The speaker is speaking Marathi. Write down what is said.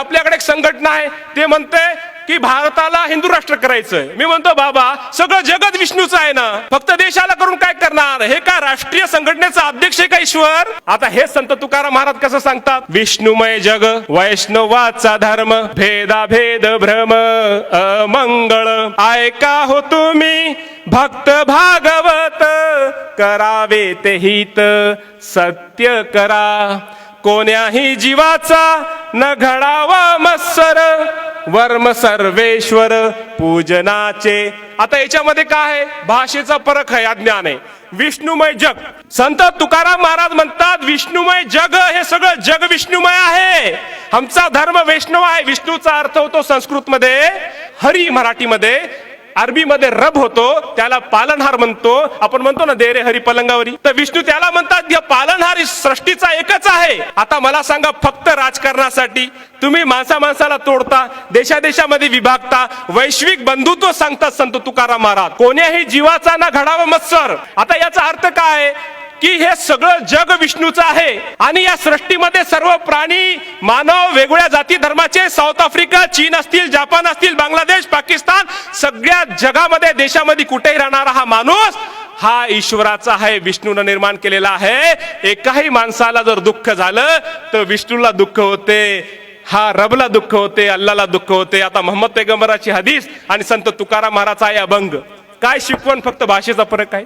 आपल्याकडे एक संघटना आहे ते म्हणते की भारताला हिंदू राष्ट्र करायचंय. मी म्हणतो बाबा सगळं जगत विष्णूचं आहे ना. फक्त देशाला करून काय करणार? हे का राष्ट्रीय संघटनेचा अध्यक्ष आहे का ईश्वर? आता हे संत तुकाराम महाराज कसं सांगतात? विष्णुमय जग वैष्णवाचा धर्म भेदा भेद भ्रम अमंगळ. ऐका हो तुम्ही भक्त भागवत. करावे ते हित सत्य करा. कोण्याही जीवाचा न घडावा मत्सर वर्म सर्वेश्वर पूजनाचे. आता याच्यामध्ये काय आहे? भाषेचा फरक आहे अज्ञान आहे. विष्णुमय जग. संत तुकाराम महाराज म्हणतात विष्णुमय जग हे सगळं जग विष्णुमय आहे. आमचा धर्म वैष्णव आहे. विष्णूचा अर्थ होतो संस्कृत मध्ये हरी मराठीमध्ये अरबीमध्ये रब होतो त्याला पालनहार म्हणतो. आपण म्हणतो ना दे रे हरी पलंगावरी. तर विष्णू त्याला म्हणतात या सृष्टीचा एकच आहे. आता मला सांगा फक्त राजकारणासाठी तुम्ही माणसा माणसाला तोडता देशादेशामध्ये विभागता वैश्विक बंधुत्व सांगतात संत तुकाराम महाराज. कोण्याही जीवाचा ना घडावा मत्सर. आता याचा अर्थ काय? आहे? की हे सगळं जग विष्णूचं आहे आणि या सृष्टीमध्ये सर्व प्राणी मानव वेगवेगळ्या जाती धर्माचे साऊथ आफ्रिका चीन असतील जपान असतील बांगलादेश पाकिस्तान सगळ्या जगामध्ये देशामध्ये कुठेही राहणारा हा माणूस हा ईश्वराचा आहे विष्णूनं निर्माण केलेला आहे. एकाही माणसाला जर दुःख झालं तर विष्णूला दुःख होते हा रबला दुःख होते अल्लाला दुःख होते. आता मोहम्मद पैगंबराची हदीस आणि संत तुकाराम महाराजचा आहे अभंग. काय शिकवण फक्त भाषेचा फरक आहे?